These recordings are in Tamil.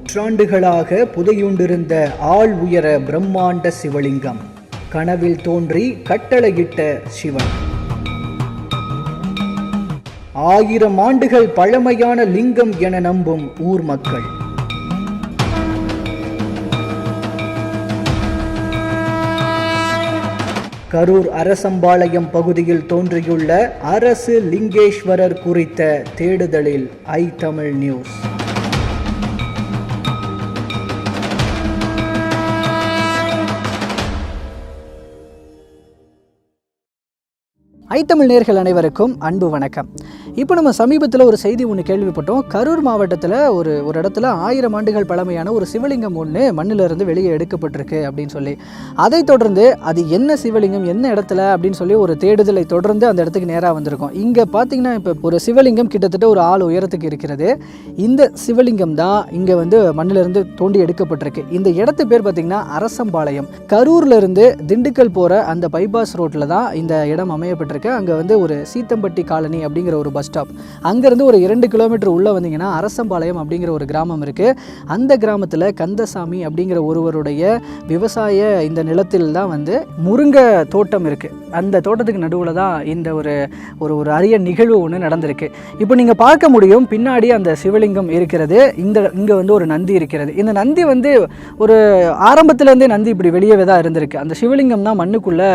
நூற்றாண்டுகளாக புதையுண்டிருந்த ஆள் உயர பிரம்மாண்ட சிவலிங்கம். கனவில் தோன்றி கட்டளையிட்ட சிவன். ஆயிரம் ஆண்டுகள் பழமையான லிங்கம் என நம்பும் ஊர் மக்கள். கரூர் அரசம்பாளையம் பகுதியில் தோன்றியுள்ள அரசு லிங்கேஸ்வரர் குறித்த தேடுதலில் ஐ தமிழ் நியூஸ். ஐத்தமிழ் நேர்கள் அனைவருக்கும் அன்பு வணக்கம். இப்போ நம்ம சமீபத்தில் ஒரு செய்தி ஒன்று கேள்விப்பட்டோம். கரூர் மாவட்டத்தில் ஒரு ஒரு இடத்துல ஆயிரம் ஆண்டுகள் பழமையான ஒரு சிவலிங்கம் ஒன்று மண்ணிலிருந்து வெளியே எடுக்கப்பட்டிருக்கு அப்படின்னு சொல்லி. அதைத் தொடர்ந்து அது என்ன சிவலிங்கம் என்ன இடத்துல அப்படின்னு சொல்லி ஒரு தேடுதலை தொடர்ந்து அந்த இடத்துக்கு நேராக வந்திருக்கோம். இங்கே பார்த்தீங்கன்னா இப்போ ஒரு சிவலிங்கம் கிட்டத்தட்ட ஒரு ஆள் உயரத்துக்கு இருக்கிறது. இந்த சிவலிங்கம் தான் இங்கே வந்து மண்ணிலிருந்து தோண்டி எடுக்கப்பட்டிருக்கு. இந்த இடத்து பேர் பார்த்தீங்கன்னா அரசம்பாளையம். கரூர்லேருந்து திண்டுக்கல் போகிற அந்த பைபாஸ் ரோட்டில் தான் இந்த இடம் அமையப்பட்டிருக்கு. அங்கே வந்து ஒரு சீத்தம்பட்டி காலனி அப்படிங்கிற ஒரு பஸ் ஸ்டாப் அங்கேருந்து ஒரு இரண்டு கிலோமீட்டர் உள்ளே வந்தீங்கன்னா அரசம்பாளையம் அப்படிங்கிற ஒரு கிராமம் இருக்குது அந்த கிராமத்தில் கந்தசாமி அப்படிங்கிற ஒருவருடைய விவசாய இந்த நிலத்தில் தான் வந்து முருங்கை தோட்டம் இருக்குது அந்த தோட்டத்துக்கு நடுவில் தான் இந்த ஒரு ஒரு ஒரு அரிய நிகழ்வு ஒன்று நடந்திருக்கு. இப்போ நீங்கள் பார்க்க முடியும் பின்னாடி அந்த சிவலிங்கம் இருக்கிறது. இந்த இங்கே வந்து ஒரு நந்தி இருக்கிறது. இந்த நந்தி வந்து ஒரு ஆரம்பத்துலேருந்தே நந்தி இப்படி வெளியவே தான் இருந்திருக்கு. அந்த சிவலிங்கம் தான் மண்ணுக்குள்ளே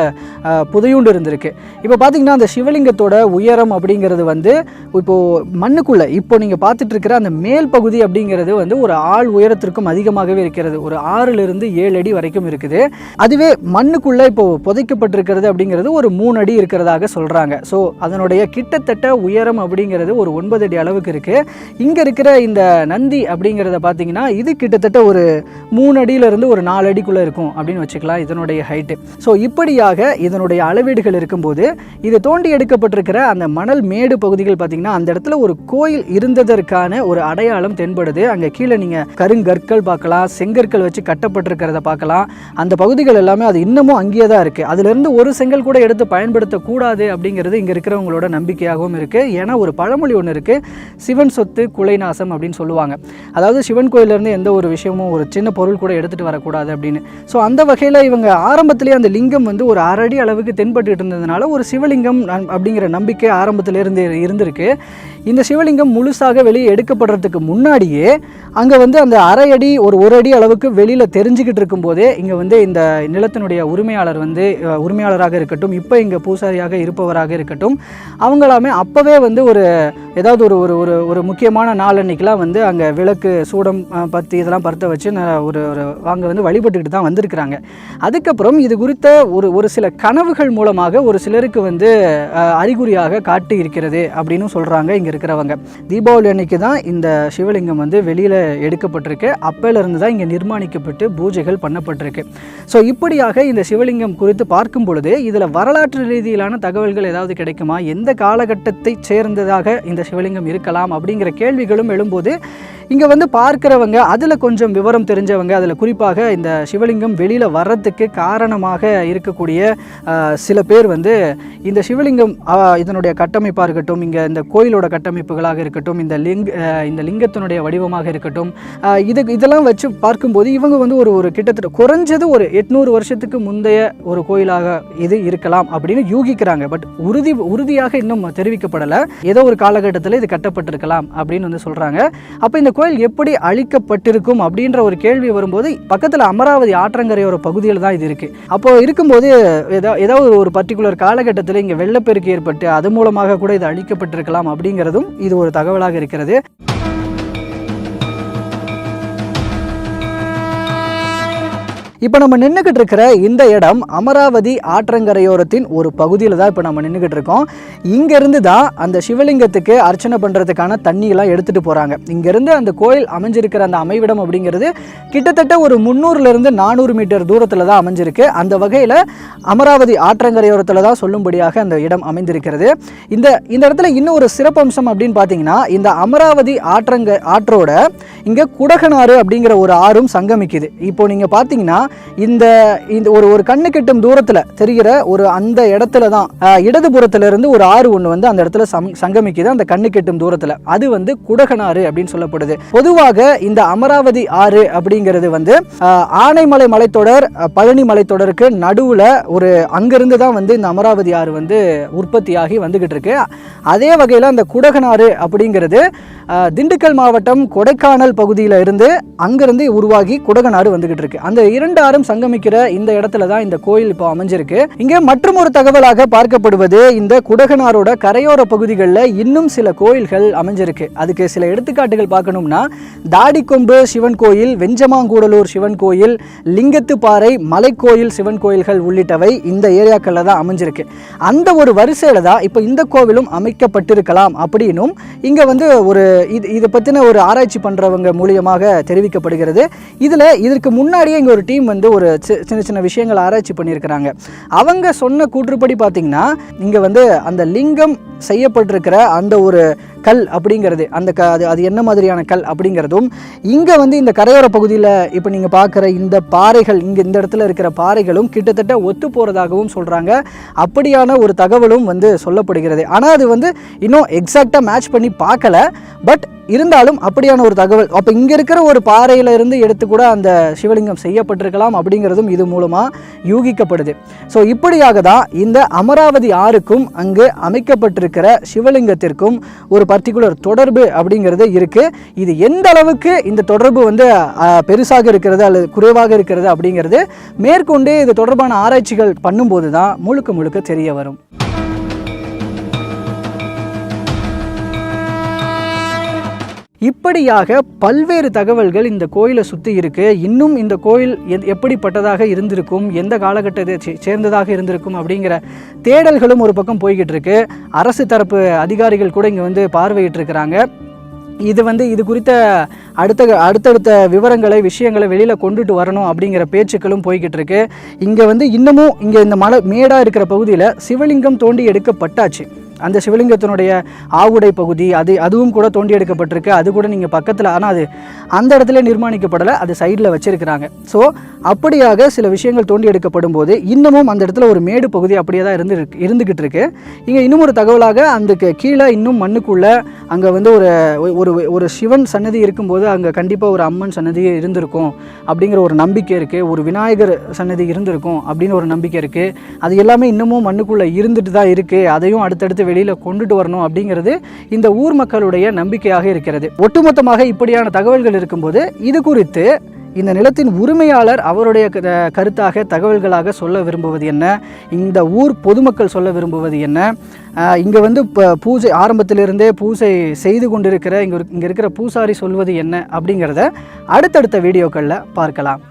புதையுண்டு இருந்திருக்கு. இப்போ பார்த்தீங்கன்னா அந்த சிவலிங்கத்தோட உயரம் அப்படிங்கிறது வந்து இப்போது மண்ணுக்குள்ளே இப்போ நீங்கள் பார்த்துட்டு இருக்கிற அந்த மேல் பகுதி அப்படிங்கிறது வந்து ஒரு ஆள் உயரத்திற்கும் அதிகமாகவே இருக்கிறது. ஒரு ஆறிலிருந்து ஏழு அடி வரைக்கும் இருக்குது. அதுவே மண்ணுக்குள்ளே இப்போ புதைக்கப்பட்டிருக்கிறது அப்படிங்கிறது ஒரு மூணு அடி இருக்கிறதாக சொல்கிறாங்க ஸோ அதனுடைய கிட்டத்தட்ட உயரம் அப்படிங்கிறது ஒரு ஒன்பது அடி அளவுக்கு இருக்குது இங்கே இருக்கிற இந்த நந்தி அப்படிங்கிறத பார்த்தீங்கன்னா இது கிட்டத்தட்ட ஒரு மூணு அடியிலிருந்து ஒரு நாலு அடிக்குள்ளே இருக்கும் அப்படின்னு வச்சுக்கலாம் இதனுடைய ஹைட்டு ஸோ இப்படியாக இதனுடைய அளவீடுகள் இருக்கும்போது இது தோண்டி எடுக்கப்பட்டிருக்கிற அந்த மணல் மேடு பகுதிகள் பார்த்தீங்கன்னா அந்த இடத்துல ஒரு கோயில் இருந்ததற்கான ஒரு அடையாளம் தென்படுது. அங்கே கீழே நீங்கள் கருங்கற்கள் பார்க்கலாம் செங்கற்கள் வச்சு கட்டப்பட்டிருக்கிறத பார்க்கலாம். அந்த பகுதிகள் எல்லாமே அது இன்னமும் அங்கேயே தான் இருக்குது அதுலேருந்து ஒரு செங்கல் கூட எடுத்து பயன்படுத்தக்கூடாது அப்படிங்கிறது இங்கே இருக்கிறவங்களோட நம்பிக்கையாகவும் இருக்குது ஏன்னா ஒரு பழமொழி ஒன்று இருக்குது சிவன் சொத்து குலைநாசம் அப்படின்னு சொல்லுவாங்க. அதாவது சிவன் கோயிலேருந்து எந்த ஒரு விஷயமும் ஒரு சின்ன பொருள் கூட எடுத்துகிட்டு வரக்கூடாது அப்படின்னு. ஸோ அந்த வகையில் இவங்க ஆரம்பத்திலேயே அந்த லிங்கம் வந்து ஒரு அரடி அளவுக்கு தென்பட்டு இருந்ததுனால ஒரு சிவலிங்கம் சிவலிங்கம் அப்படிங்கிற நம்பிக்கை ஆரம்பத்திலிருந்து இருந்திருக்கு. இந்த சிவலிங்கம் முழுசாக வெளியே எடுக்கப்படுறதுக்கு முன்னாடியே அங்கே வந்து அந்த அரை அடி ஒரு ஒரு அடி அளவுக்கு வெளியில் தெரிஞ்சுக்கிட்டு இருக்கும்போதே இங்கே வந்து இந்த நிலத்தினுடைய உரிமையாளர் வந்து உரிமையாளராக இருக்கட்டும் இப்போ இங்கே பூசாரியாக இருப்பவராக இருக்கட்டும் அவங்களாமே அப்போவே வந்து ஒரு ஏதாவது ஒரு ஒரு ஒரு ஒரு முக்கியமான நாள் அன்னைக்கெலாம் வந்து அங்கே விளக்கு சூடம் பற்றி பத்தி இதெல்லாம் பற்ற வச்சு ந- ஒரு ஒரு அங்கே வந்து வழிபட்டுக்கிட்டு தான் வந்திருக்கிறாங்க. அதுக்கப்புறம் இது குறித்த ஒரு ஒரு சில கனவுகள் மூலமாக ஒரு சிலருக்கு வந்து அறிகுறியாக காட்டி இருக்கிறது அப்படின்னு சொல்கிறாங்க இங்கே இருக்கிறவங்க. தீபாவளி அன்னைக்கு தான் இந்த சிவலிங்கம் வந்து வெளியில் எடுக்கப்பட்டிருக்கு. அப்போலேருந்து தான் இங்கே நிர்மாணிக்கப்பட்டு பூஜைகள் பண்ணப்பட்டிருக்கு. ஸோ இப்படியாக இந்த சிவலிங்கம் குறித்து பார்க்கும் பொழுது இதில் வரலாற்று ரீதியிலான தகவல்கள் ஏதாவது கிடைக்குமா? எந்த காலகட்டத்தை சேர்ந்ததாக இந்த சிவலிங்கம் இருக்கலாம்? அப்படிங்கிற கேள்விகளும் எழும்போது இங்கே வந்து பார்க்கிறவங்க அதில் கொஞ்சம் விவரம் தெரிஞ்சவங்க அதில் குறிப்பாக இந்த சிவலிங்கம் வெளியில் வர்றதுக்கு காரணமாக இருக்கக்கூடிய சில பேர் வந்து இந்த சிவலிங்கம் இதனுடைய கட்டமைப்பாக இருக்கட்டும் இங்கே இந்த கோயிலோட கட்ட கட்டமைப்புகளாக இருக்கட்டும் இந்த லிங் இந்த லிங்கத்தினுடைய வடிவமாக இருக்கட்டும் இது இதெல்லாம் வச்சு பார்க்கும்போது இவங்க வந்து ஒரு ஒரு கிட்டத்தட்ட குறைஞ்சது ஒரு எட்நூறு வருஷத்துக்கு முந்தைய ஒரு கோயிலாக இது இருக்கலாம் அப்படின்னு யூகிக்கிறாங்க. பட் உறுதி உறுதியாக இன்னும் தெரிவிக்கப்படலை. ஏதோ ஒரு காலகட்டத்தில் இது கட்டப்பட்டிருக்கலாம் அப்படின்னு வந்து சொல்கிறாங்க அப்போ இந்த கோயில் எப்படி அழிக்கப்பட்டிருக்கும் அப்படின்ற ஒரு கேள்வி வரும்போது பக்கத்தில் அமராவதி ஆற்றங்கரையோர பகுதியில் தான் இது இருக்குது அப்போது இருக்கும்போது ஏதோ ஏதாவது ஒரு பர்டிகுலர் காலகட்டத்தில் இங்கே வெள்ளப்பெருக்கு ஏற்பட்டு அது மூலமாக கூட இது அழிக்கப்பட்டிருக்கலாம் அப்படிங்கிறதும் இது ஒரு தகவலாக இருக்கிறது. இப்போ நம்ம நின்றுக்கிட்டு இருக்கிற இந்த இடம் அமராவதி ஆற்றங்கரையோரத்தின் ஒரு பகுதியில் தான் இப்போ நம்ம நின்றுக்கிட்டு இருக்கோம். இங்கேருந்து தான் அந்த சிவலிங்கத்துக்கு அர்ச்சனை பண்ணுறதுக்கான தண்ணியெல்லாம் எடுத்துகிட்டு போகிறாங்க இங்கேருந்து அந்த கோயில் அமைஞ்சிருக்கிற அந்த அமைவிடம் அப்படிங்கிறது கிட்டத்தட்ட ஒரு முந்நூறுலேருந்து நானூறு மீட்டர் தூரத்தில் தான் அமைஞ்சிருக்கு. அந்த வகையில் அமராவதி ஆற்றங்கரையோரத்தில் தான் சொல்லும்படியாக அந்த இடம் அமைந்திருக்கிறது. இந்த இந்த இடத்துல இன்னும் ஒரு சிறப்பம்சம் அப்படின்னு பார்த்தீங்கன்னா இந்த அமராவதி ஆற்றங்க ஆற்றோட இங்கே குடகனாறு அப்படிங்கிற ஒரு ஆறும் சங்கமிக்குது. இப்போ நீங்கள் பார்த்தீங்கன்னா இந்த இந்த ஒரு ஒரு கண்ணு கெட்டும் தூரத்தில் தெரிகிற ஒரு அந்த இடத்துல தான் இடதுபுறத்திலிருந்து ஒரு ஆறு ஒன்று வந்து அந்த இடத்துல சம் சங்கமிக்குது. அந்த கண்ணு கெட்டும் தூரத்தில். அது வந்து குடகனாறு அப்படின்னு சொல்லப்படுது. பொதுவாக இந்த அமராவதி ஆறு அப்படிங்கிறது வந்து ஆனைமலை மலைத்தொடர் பழனி மலைத்தொடருக்கு நடுவில் ஒரு அங்கிருந்து தான் வந்து இந்த அமராவதி ஆறு வந்து உற்பத்தியாகி வந்துகிட்டு இருக்கு. அதே வகையில் அந்த குடகனாறு அப்படிங்கிறது திண்டுக்கல் மாவட்டம் கொடைக்கானல் பகுதியில் இருந்து அங்கிருந்து உருவாகி குடகனாறு வந்துகிட்டு இருக்கு. அந்த இரண்டு எல்லாரும் சங்கமிக்கிற இந்த இடத்துல தான் இந்த கோயில் இப்போ அமைஞ்சிருக்கு. இங்கே மற்றும் ஒரு தகவலாக பார்க்கப்படுவது இந்த குடகனாரோட கரையோர பகுதிகளில் இன்னும் சில கோயில்கள் அமைஞ்சிருக்கு. அதுக்கு சில எடுத்துக்காட்டுகள் பார்க்கணும்னா தாடிக்கொம்பு சிவன் கோயில் வெஞ்சமாங்கூடலூர் சிவன் கோயில் லிங்கத்துப்பாறை மலைக்கோயில் சிவன் கோயில்கள் உள்ளிட்டவை இந்த ஏரியாக்களில் தான் அமைஞ்சிருக்கு. அந்த ஒரு வரிசையில் தான் இப்போ இந்த கோவிலும் அமைக்கப்பட்டிருக்கலாம் அப்படின்னும் இங்கே வந்து ஒரு இது இதை பற்றின ஒரு ஆராய்ச்சி பண்ணுறவங்க மூலியமாக தெரிவிக்கப்படுகிறது. இதில் இதற்கு முன்னாடியே இங்கே ஒரு டீம் வந்து ஒரு சின்ன சின்ன விஷயங்கள் ஆராய்ச்சி பண்ணியிருக்கிறாங்க. அவங்க சொன்ன கூற்றுப்படி பார்த்தீங்கன்னா இங்கே வந்து அந்த லிங்கம் செய்யப்பட்டிருக்கிற அந்த ஒரு கல் அப்படிங்கிறது அந்த க அது அது என்ன மாதிரியான கல் அப்படிங்கிறதும் இங்கே வந்து இந்த கரையோர பகுதியில் இப்போ நீங்கள் பார்க்குற இந்த பாறைகள் இங்கே இந்த இடத்துல இருக்கிற பாறைகளும் கிட்டத்தட்ட ஒத்து போகிறதாகவும் சொல்கிறாங்க அப்படியான ஒரு தகவலும் வந்து சொல்லப்படுகிறது. ஆனால் அது வந்து இன்னும் எக்ஸாக்டாக மேட்ச் பண்ணி பார்க்கல பட் இருந்தாலும் அப்படியான ஒரு தகவல் அப்போ இங்கே இருக்கிற ஒரு பாறையில இருந்து எடுத்து கூட அந்த சிவலிங்கம் செய்யப்பட்டிருக்கலாம் அப்படிங்கிறதும் இது மூலமாக யூகிக்கப்படுது. ஸோ இப்படியாக தான் இந்த அமராவதி ஆறுக்கும் அங்கு அமைக்கப்பட்டிருக்கிற சிவலிங்கத்திற்கும் ஒரு பர்டிகுலர் தொடர்பு அப்படிங்கிறது இருக்குது இது எந்த அளவுக்கு இந்த தொடர்பு வந்து அஹ், பெருசாக இருக்கிறது அல்லது குறைவாக இருக்கிறது அப்படிங்கிறது மேற்கொண்டு இது தொடர்பான ஆராய்ச்சிகள் பண்ணும்போது தான் முழுக்க முழுக்க தெரிய வரும். இப்படியாக பல்வேறு தகவல்கள் இந்த கோயிலை சுற்றி இருக்கு. இன்னும் இந்த கோயில் எத்- எப்படிப்பட்டதாக இருந்திருக்கும் எந்த காலகட்டத்தை சே- சேர்ந்ததாக இருந்திருக்கும் அப்படிங்கிற தேடல்களும் ஒரு பக்கம் போய்கிட்டு இருக்கு. அரசு தரப்பு அதிகாரிகள் கூட இங்கே வந்து பார்வையிட்டு இருக்கிறாங்க. இது வந்து இது குறித்த அடுத்த அடுத்தடுத்த விவரங்களை விஷயங்களை வெளியில் கொண்டுட்டு வரணும் அப்படிங்கிற பேச்சுக்களும் போய்கிட்டு இருக்கு. இங்கே வந்து இன்னமும் இங்கே இந்த மலை மேடாக இருக்கிற பகுதியில் சிவலிங்கம் தோண்டி எடுக்கப்பட்டாச்சு. அந்த சிவலிங்கத்தினுடைய ஆவுடை பகுதி அது அதுவும் கூட தோண்டி எடுக்கப்பட்டிருக்கு. அது கூட நீங்கள் பக்கத்தில் ஆனால் அது அந்த இடத்துல நிர்மாணிக்கப்படலை அது சைடில் வச்சுருக்கிறாங்க. ஸோ அப்படியாக சில விஷயங்கள் தோண்டி எடுக்கப்படும் போது இன்னமும் அந்த இடத்துல ஒரு மேடு பகுதி அப்படியே தான் இருந்து இருந்துக்கிட்டு இருக்கு இங்கே இன்னும் ஒரு தகவலாக அந்த கீழே இன்னும் மண்ணுக்குள்ளே அங்கே வந்து ஒரு ஒரு ஒரு சிவன் சன்னதி இருக்கும்போது அங்கே கண்டிப்பாக ஒரு அம்மன் சன்னதி இருந்திருக்கும் அப்படிங்கிற ஒரு நம்பிக்கை இருக்குது ஒரு விநாயகர் சன்னதி இருந்திருக்கும் அப்படின்னு ஒரு நம்பிக்கை இருக்குது அது எல்லாமே இன்னமும் மண்ணுக்குள்ளே இருந்துட்டு தான் இருக்குது அதையும் அடுத்தடுத்து வெளியில் கொண்டுட்டு வரணும் அப்படிங்கிறது இந்த ஊர் மக்களுடைய நம்பிக்கையாக இருக்கிறது. ஒட்டுமொத்தமாக இப்படியான தகவல்கள் இருக்கும்போது இது குறித்து இந்த நிலத்தின் உரிமையாளர் அவருடைய க- கருத்தாக தகவல்களாக சொல்ல விரும்புவது என்ன? இந்த ஊர் பொதுமக்கள் சொல்ல விரும்புவது என்ன? இங்கே வந்து இப்போ பூஜை ஆரம்பத்திலிருந்தே பூஜை செய்து கொண்டிருக்கிற இங்கே இங்கே இருக்கிற பூசாரி சொல்வது என்ன அப்படிங்கிறத அடுத்தடுத்த வீடியோக்களில் பார்க்கலாம்.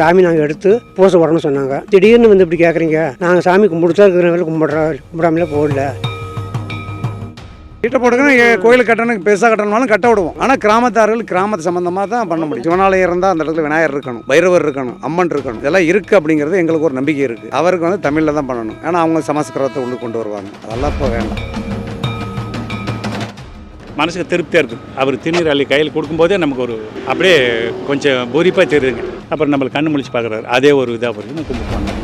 சாமி நாங்கள் எடுத்து பூசை வரணும்னு சொன்னாங்க. திடீர்னு வந்து இப்படி கேட்குறீங்க நாங்கள் சாமி கும்பிடுச்சா இருக்கிறவங்க கும்பிட்றோம் கும்பிடாமலே போகல. வீட்டை போட்டுக்கணும் கோயில் கட்டணும் பெருசாக கட்டணும்னாலும் கட்ட விடுவோம். ஆனால் கிராமத்தார்கள் கிராமத்து சம்மந்தமாக தான் பண்ண முடியும். சிவனாலயம் இருந்தால் அந்த இடத்துல விநாயகர் இருக்கணும் பைரவர் இருக்கணும் அம்மன் இருக்கணும். இதெல்லாம் இருக்குது அப்படிங்கிறது எங்களுக்கு ஒரு நம்பிக்கை இருக்குது அவருக்கு வந்து தமிழில் தான் பண்ணணும். ஏன்னா அவங்க சமஸ்கிருதத்தை உள்ளே கொண்டு வருவாங்க. அதெல்லாம் இப்போ வேண்டாம். மனசுக்கு திருப்தியாக இருக்கும் அவர் திருநீர் அள்ளி கையில் கொடுக்கும்போதே நமக்கு ஒரு அப்படியே கொஞ்சம் பூரிப்பாக தெரியுதுங்க. அப்புறம் நம்மளை கண்ணு முழிச்சு பார்க்குறாரு. அதே ஒரு இதாக போகிறது கும்பிட்டு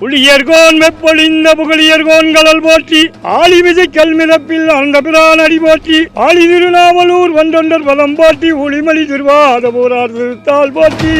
புளியர்கோன் வெப்பொழிந்த புகழியர்கோன் கடல் போற்றி ஆளி விசை கல்மிதப்பில் அந்த பிரான் அடி போற்றி ஆளி திருநாவலூர் வந்தொண்டர் பதம் போற்றி ஒளிமலி திருவாத போரார் திருத்தால் போற்றி.